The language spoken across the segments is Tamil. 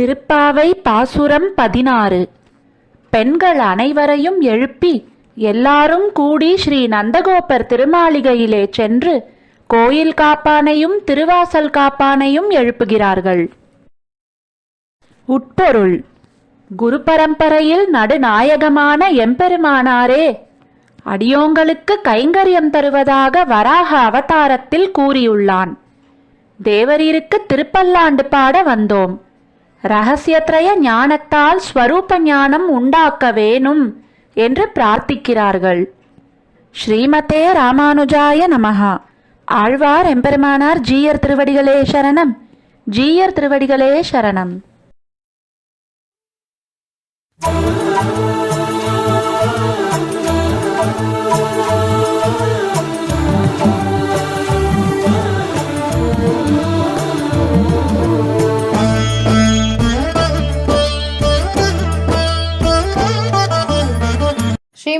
திருப்பாவை பாசுரம் பதினாறு. பெண்கள் அனைவரையும் எழுப்பி எல்லாரும் கூடி ஸ்ரீ நந்தகோபர் திருமாளிகையிலே சென்று கோயில் காப்பானையும் திருவாசல் காப்பானையும் எழுப்புகிறார்கள். உட்பொருள். குரு பரம்பரையில் நடுநாயகமான எம்பெருமானாரே அடியோங்களுக்கு கைங்கரியம் தருவதாக வராக அவதாரத்தில் கூறியுள்ளான். தேவரீருக்கு திருப்பல்லாண்டு பாட வந்தோம். ரகசியத்ரய ஞானத்தால் ஸ்வரூப ஞானம் உண்டாக்க வேணும் என்று பிரார்த்திக்கிறார்கள். ஸ்ரீமதே ராமானுஜாய நமகா ஆழ்வார் எம்பெருமானார் ஜீயர் திருவடிகளே சரணம். ஜீயர் திருவடிகளே சரணம்.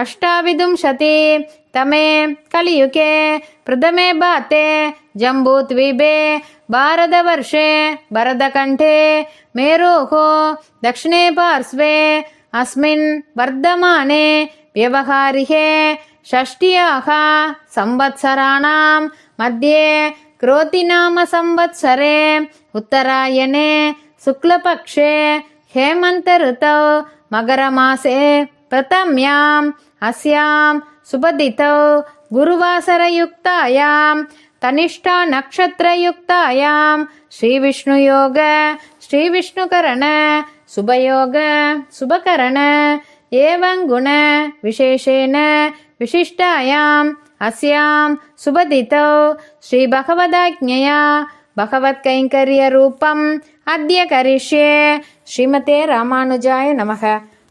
अष्टाविंशति तमे कलियुगे प्रथमे बाते जम्बूद्वीपे भारतवर्षे भरतकण्ठे मेरोः दक्षिणे पार्श्वे अस्मिन् वर्धमाने व्यवहारिके षष्ट्याः संवत्सराणां मध्ये क्रोतिनामसंवत्सरे उत्तरायणे शुक्लपक्षे हेमन्तऋतौ मकरमासे प्रथम्याम् अस्यां सुभदितौ गुरुवासरयुक्तायां तनिष्ठानक्षत्रयुक्तायां श्रीविष्णुयोग श्रीविष्णुकरण सुभयोग शुभकरण एवं गुण विशेषेण विशिष्टायाम् अस्यां सुभदितौ श्रीभगवदाज्ञया भगवत्कैङ्कर्यरूपम् अद्य करिष्ये। श्रीमते रामानुजाय नमः।